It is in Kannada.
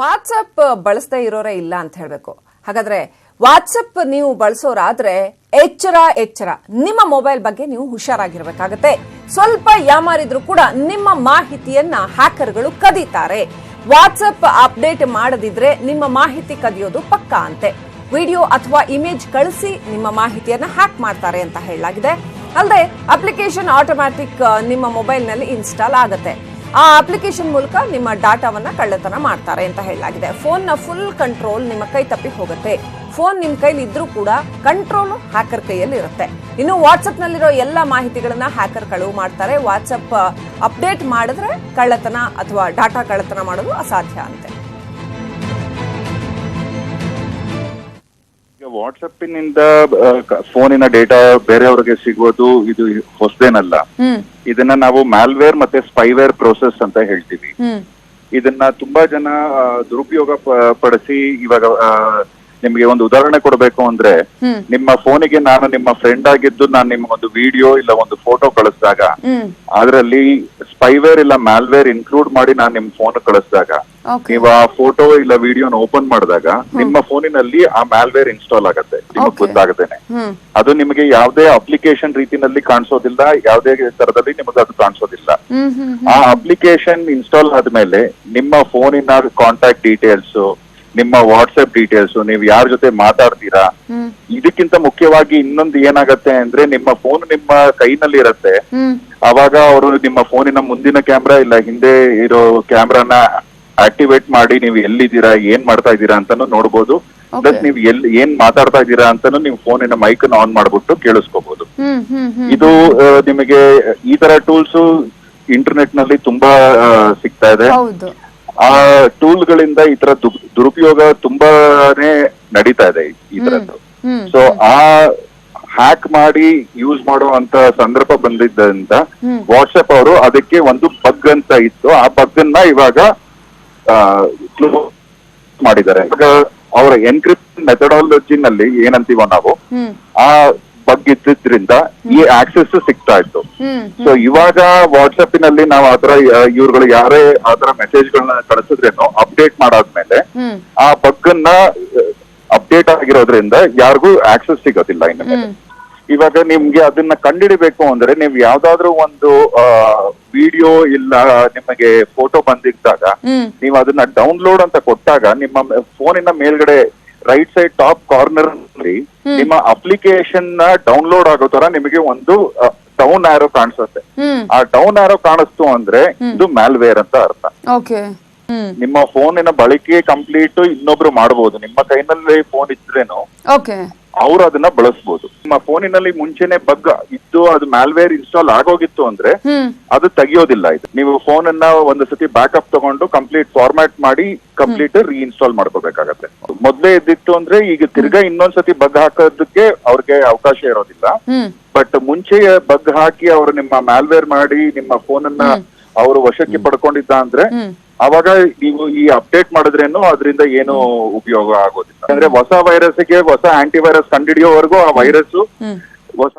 ವಾಟ್ಸಪ್ ಬಳಸದೇ ಇರೋರೇ ಇಲ್ಲ ಅಂತ ಹೇಳಬೇಕು. ಹಾಗಾದ್ರೆ ವಾಟ್ಸಪ್ ನೀವು ಬಳಸೋರಾದ್ರೆ ಎಚ್ಚರ ಎಚ್ಚರ. ನಿಮ್ಮ ಮೊಬೈಲ್ ಬಗ್ಗೆ ನೀವು ಹುಷಾರಾಗಿರ್ಬೇಕಾಗತ್ತೆ. ಸ್ವಲ್ಪ ಯಾಮಾರಿದ್ರು ಕೂಡ ನಿಮ್ಮ ಮಾಹಿತಿಯನ್ನ ಹ್ಯಾಕರ್ಗಳು ಕದೀತಾರೆ. ವಾಟ್ಸಪ್ ಅಪ್ಡೇಟ್ ಮಾಡದಿದ್ರೆ ನಿಮ್ಮ ಮಾಹಿತಿ ಕದಿಯೋದು ಪಕ್ಕಾ ಅಂತೆ. ವಿಡಿಯೋ ಅಥವಾ ಇಮೇಜ್ ಕಳಿಸಿ ನಿಮ್ಮ ಮಾಹಿತಿಯನ್ನ ಹ್ಯಾಕ್ ಮಾಡ್ತಾರೆ ಅಂತ ಹೇಳಲಾಗಿದೆ. ಅಲ್ಲದೆ ಅಪ್ಲಿಕೇಶನ್ ಆಟೋಮ್ಯಾಟಿಕ್ ನಿಮ್ಮ ಮೊಬೈಲ್ನಲ್ಲಿ ಇನ್ಸ್ಟಾಲ್ ಆಗುತ್ತೆ. ಆ ಅಪ್ಲಿಕೇಶನ್ ಮೂಲಕ ನಿಮ್ಮ ಡಾಟಾವನ್ನ ಕಳ್ಳತನ ಮಾಡ್ತಾರೆ ಅಂತ ಹೇಳಲಾಗಿದೆ. ಫೋನ್ನ ಫುಲ್ ಕಂಟ್ರೋಲ್ ನಿಮ್ಮ ಕೈ ತಪ್ಪಿ ಹೋಗುತ್ತೆ. ಫೋನ್ ನಿಮ್ಮ ಕೈಲಿ ಇದ್ರೂ ಕೂಡ ಕಂಟ್ರೋಲ್ ಹ್ಯಾಕರ್ ಕೈಯಲ್ಲಿ ಇರುತ್ತೆ. ಇನ್ನು ವಾಟ್ಸಪ್ನಲ್ಲಿರೋ ಎಲ್ಲ ಮಾಹಿತಿಗಳನ್ನ ಹ್ಯಾಕರ್ ಕಳುವು ಮಾಡ್ತಾರೆ. ವಾಟ್ಸಪ್ ಅಪ್ಡೇಟ್ ಮಾಡಿದ್ರೆ ಕಳ್ಳತನ ಅಥವಾ ಡಾಟಾ ಕಳ್ಳತನ ಮಾಡೋದು ಅಸಾಧ್ಯ ಅಂತೆ. ವಾಟ್ಸಪ್ಪಿನಿಂದ ಫೋನಿನ ಡೇಟಾ ಬೇರೆಯವ್ರಿಗೆ ಸಿಗೋದು ಇದು ಹೊಸದೇನಲ್ಲ. ಇದನ್ನ ನಾವು ಮ್ಯಾಲ್ವೇರ್ ಮತ್ತೆ ಸ್ಪೈವೇರ್ ಪ್ರೋಸೆಸ್ ಅಂತ ಹೇಳ್ತೀವಿ. ಇದನ್ನ ತುಂಬಾ ಜನ ದುರುಪಯೋಗ ಪಡಿಸಿ ಇವಾಗ ನಿಮ್ಗೆ ಒಂದು ಉದಾಹರಣೆ ಕೊಡಬೇಕು ಅಂದ್ರೆ ನಿಮ್ಮ ಫೋನಿಗೆ ನಾನು ನಿಮ್ಮ ಫ್ರೆಂಡ್ ಆಗಿದ್ದು ನಾನು ನಿಮ್ಗೊಂದು ವಿಡಿಯೋ ಇಲ್ಲ ಒಂದು ಫೋಟೋ ಕಳಿಸಿದಾಗ ಅದರಲ್ಲಿ ಸ್ಪೈವೇರ್ ಇಲ್ಲ ಮ್ಯಾಲ್ವೇರ್ ಇನ್ಕ್ಲೂಡ್ ಮಾಡಿ ನಾನು ನಿಮ್ ಫೋನ್ ಕಳಿಸಿದಾಗ ನೀವು ಆ ಫೋಟೋ ಇಲ್ಲ ವಿಡಿಯೋನ ಓಪನ್ ಮಾಡಿದಾಗ ನಿಮ್ಮ ಫೋನಿನಲ್ಲಿ ಆ ಮ್ಯಾಲ್ವೇರ್ ಇನ್ಸ್ಟಾಲ್ ಆಗುತ್ತೆ ನಿಮಗೆ ಗೊತ್ತಾಗದೇನೆ. ಅದು ನಿಮಗೆ ಯಾವುದೇ ಅಪ್ಲಿಕೇಶನ್ ರೀತಿನಲ್ಲಿ ಕಾಣಿಸೋದಿಲ್ಲ ಯಾವುದೇ ತರದಲ್ಲಿ ನಿಮಗೆ ಅದು ಕಾಣಿಸೋದಿಲ್ಲ. ಆ ಅಪ್ಲಿಕೇಶನ್ ಇನ್ಸ್ಟಾಲ್ ಆದ್ಮೇಲೆ ನಿಮ್ಮ ಫೋನಿನ ಕಾಂಟ್ಯಾಕ್ಟ್ ಡೀಟೇಲ್ಸ್ ನಿಮ್ಮ ವಾಟ್ಸ್ಆಪ್ ಡೀಟೇಲ್ಸ್ ನೀವು ಯಾರ ಜೊತೆ ಮಾತಾಡ್ತೀರಾ? ಇದಕ್ಕಿಂತ ಮುಖ್ಯವಾಗಿ ಇನ್ನೊಂದು ಏನಾಗತ್ತೆ ಅಂದ್ರೆ ನಿಮ್ಮ ಫೋನ್ ನಿಮ್ಮ ಕೈನಲ್ಲಿ ಇರತ್ತೆ. ಅವಾಗ ಅವರು ನಿಮ್ಮ ಫೋನಿನ ಮುಂದಿನ ಕ್ಯಾಮ್ರಾ ಇಲ್ಲ ಹಿಂದೆ ಇರೋ ಕ್ಯಾಮ್ರಾನ ಆಕ್ಟಿವೇಟ್ ಮಾಡಿ ನೀವು ಎಲ್ಲಿದ್ದೀರಾ ಏನ್ ಮಾಡ್ತಾ ಇದ್ದೀರಾ ಅಂತಾನು ನೋಡ್ಬೋದು. ಪ್ಲಸ್ ನೀವು ಎಲ್ಲಿ ಏನ್ ಮಾತಾಡ್ತಾ ಇದ್ದೀರಾ ಅಂತಾನು ನೀವು ಫೋನಿನ ಮೈಕ್ ಆನ್ ಮಾಡ್ಬಿಟ್ಟು ಕೇಳಿಸ್ಕೋಬಹುದು ಇದು ನಿಮಗೆ ಈ ತರ ಟೂಲ್ಸ್ ಇಂಟರ್ನೆಟ್ನಲ್ಲಿ ತುಂಬಾ ಸಿಗ್ತಾ ಇದೆ. ಆ ಟೂಲ್ ಗಳಿಂದ ಈ ತರ ದುರುಪಯೋಗ ತುಂಬಾನೇ ನಡೀತಾ ಇದೆ ಈ ತರದ್ದು ಸೊ ಆ ಹ್ಯಾಕ್ ಮಾಡಿ ಯೂಸ್ ಮಾಡುವಂತ ಸಂದರ್ಭ ಬಂದಿದ್ದರಿಂದ ವಾಟ್ಸ್ಆಪ್ ಅವರು ಅದಕ್ಕೆ ಒಂದು ಬಗ್ ಅಂತ ಇತ್ತು. ಆ ಬಗ್ ಅನ್ನ ಇವಾಗ ಮಾಡಿದ್ದಾರೆ. ಅವ್ರ ಅವರ ಎನ್ಕ್ರಿಪ್ಷನ್ ಮೆಥಡಾಲಜಿನಲ್ಲಿ ಏನಂತೀವೋ ನಾವು ಆ ಬಗ್ ಇದ್ದಿದ್ರಿಂದ ಈ ಆಕ್ಸೆಸ್ ಸಿಗ್ತಾ ಇತ್ತು. ಸೊ ಇವಾಗ ವಾಟ್ಸಪ್ನಲ್ಲಿ ನಾವು ಆತರ ಇವ್ರುಗಳು ಯಾರೇ ಆತರ ಮೆಸೇಜ್ಗಳನ್ನ ಕಳಿಸಿದ್ರೇನು ಅಪ್ಡೇಟ್ ಮಾಡಾದ್ಮೇಲೆ ಆ ಬಗ್ಗನ್ನ ಅಪ್ಡೇಟ್ ಆಗಿರೋದ್ರಿಂದ ಯಾರಿಗೂ ಆಕ್ಸೆಸ್ ಸಿಗೋದಿಲ್ಲ ಇನ್ನು ಇವಾಗ ನಿಮ್ಗೆ ಅದನ್ನ ಕಂಡಿಡಿಬೇಕು ಅಂದ್ರೆ ನೀವು ಯಾವ್ದಾದ್ರು ಒಂದು ವಿಡಿಯೋ ಇಲ್ಲ ನಿಮಗೆ ಫೋಟೋ ಬಂದಿದ್ದಾಗ ನೀವು ಅದನ್ನ ಡೌನ್ಲೋಡ್ ಅಂತ ಕೊಟ್ಟಾಗ ನಿಮ್ಮ ಫೋನಿನ ಮೇಲ್ಗಡೆ ರೈಟ್ ಸೈಡ್ ಟಾಪ್ ಕಾರ್ನರ್ ಅಲ್ಲಿ ನಿಮ್ಮ ಅಪ್ಲಿಕೇಶನ್ನ ಡೌನ್ಲೋಡ್ ಆಗೋ ತರ ನಿಮಗೆ ಒಂದು ಡೌನ್ ಆರೋ ಕಾಣಿಸುತ್ತೆ. ಆ ಡೌನ್ ಆರೋ ಕಾಣಿಸ್ತು ಅಂದ್ರೆ ಇದು ಮ್ಯಾಲ್ವೇರ್ ಅಂತ ಅರ್ಥ. ನಿಮ್ಮ ಫೋನಿನ ಬಳಕೆ ಕಂಪ್ಲೀಟ್ ಇನ್ನೊಬ್ರು ಮಾಡಬಹುದು ನಿಮ್ಮ ಕೈನಲ್ಲಿ ಫೋನ್ ಇದ್ರೇನು ಅವ್ರು ಅದನ್ನ ಬಳಸಬಹುದು ನಿಮ್ಮ ಫೋನಿನಲ್ಲಿ ಮುಂಚೆನೆ ಬಗ್ ಇದ್ದು ಅದು ಮ್ಯಾಲ್ವೇರ್ ಇನ್ಸ್ಟಾಲ್ ಆಗೋಗಿತ್ತು ಅಂದ್ರೆ ಅದು ತೆಗಿಯೋದಿಲ್ಲ ಇದು. ನೀವು ಫೋನ್ ಅನ್ನ ಒಂದು ಸತಿ ಬ್ಯಾಕಪ್ ತಗೊಂಡು ಕಂಪ್ಲೀಟ್ ಫಾರ್ಮ್ಯಾಟ್ ಮಾಡಿ ಕಂಪ್ಲೀಟ್ ರೀಇನ್ಸ್ಟಾಲ್ ಮಾಡ್ಕೋಬೇಕಾಗತ್ತೆ. ಮೊದ್ಲೇ ಇದ್ದಿತ್ತು ಅಂದ್ರೆ ಈಗ ತಿರ್ಗಾ ಇನ್ನೊಂದ್ಸತಿ ಬಗ್ ಹಾಕೋದಕ್ಕೆ ಅವ್ರಿಗೆ ಅವಕಾಶ ಇರೋದಿಲ್ಲ. ಬಟ್ ಮುಂಚೆ ಬಗ್ ಹಾಕಿ ಅವರು ನಿಮ್ಮ ಮ್ಯಾಲ್ವೇರ್ ಮಾಡಿ ನಿಮ್ಮ ಫೋನ್ ಅನ್ನ ಅವರು ವಶಕ್ಕೆ ಪಡ್ಕೊಂಡಿದ್ದ ಅಂದ್ರೆ ಅವಾಗ ನೀವು ಈ ಅಪ್ಡೇಟ್ ಮಾಡಿದ್ರೇನು ಅದರಿಂದ ಏನು ಉಪಯೋಗ ಆಗೋದಿಲ್ಲ. ಅಂದ್ರೆ ಹೊಸ ವೈರಸ್ಗೆ ಹೊಸ ಆಂಟಿ ವೈರಸ್ ಕಂಡುಹಿಡಿಯೋವರೆಗೂ ಆ ವೈರಸ್ ಹೊಸ